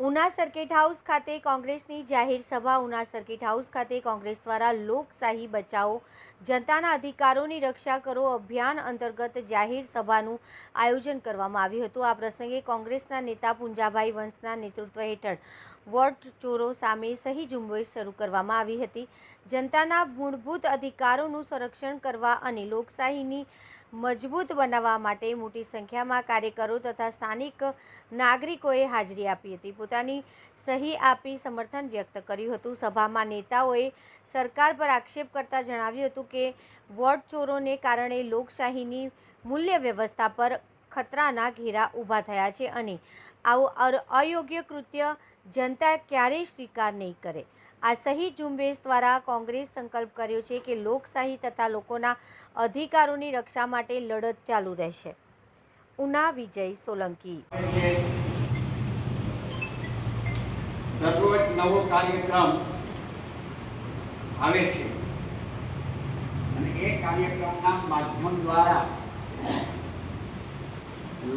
Una circuit house ખાતે કોંગ્રેસની જાહેર સભા. ઉના સર્કિટ હાઉસ ખાતે કોંગ્રેસ દ્વારા લોકશાહી બચાવો, જનતાના અધિકારોની રક્ષા કરો અભિયાન અંતર્ગત જાહેર સભાનું આયોજન કરવામાં આવ્યું હતું. આ પ્રસંગે કોંગ્રેસના નેતા પુંજાભાઈ વંશના નેતૃત્વ હેઠળ વોટ ચોરો સામે સહી ઝુંબેશ શરૂ કરવામાં આવી હતી. જનતાના મૂળભૂત અધિકારોનું સંરક્ષણ કરવા અને લોકશાહીની મજબૂત બનાવવા માટે મોટી સંખ્યામાં કાર્યકરો તથા સ્થાનિક નાગરિકોએ હાજરી આપી હતી. પોતાની સહી આપી સમર્થન વ્યક્ત કર્યું હતું. સભામાં નેતાઓએ સરકાર પર આક્ષેપ કરતા જણાવ્યું હતું કે, વોટ ચોરોને કારણે લોકશાહીની મૂલ્ય વ્યવસ્થા પર ખતરાના ઘેરા ઊભા થયા છે અને આવું અયોગ્ય કૃત્ય જનતા ક્યારેય સ્વીકાર નહીં કરે. આ સહી ઝુંબેશ દ્વારા કોંગ્રેસ સંકલ્પ કર્યો છે કે લોકશાહી તથા લોકોના અધિકારોની રક્ષા માટે લડત ચાલુ રહેશે. ઉના વિજય સોલંકી. દરરોજ નવો કાર્યક્રમ આવે છે. અને એ કાર્યક્રમના માધ્યમ દ્વારા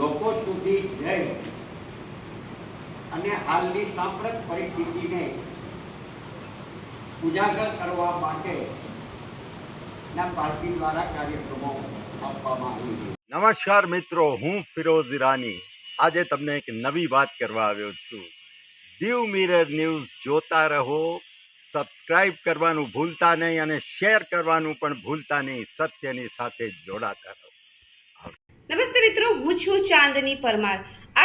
લોકો સુધી જઈ અને હાલની સાંપ્રત પરિસ્થિતિને ઉજાગર કરવા માટે પાર્ટી દ્વારા કાર્યક્રમો આપવામાં આવી છે. નમસ્કાર મિત્રો હું ફિરોઝ ઈરાની. આજે તમને એક નવી વાત કરવા આવ્યો છું. દીવ મિરર ન્યૂઝ જોતા રહો સબસ્ક્રાઇબ કરવાનું ભૂલતા નહીં અને શેર કરવાનું પણ ભૂલતા નહીં સત્યની સાથે જોડાતા રહો. નમસ્તે મિત્રો હું છું ચાંદની પરમાર.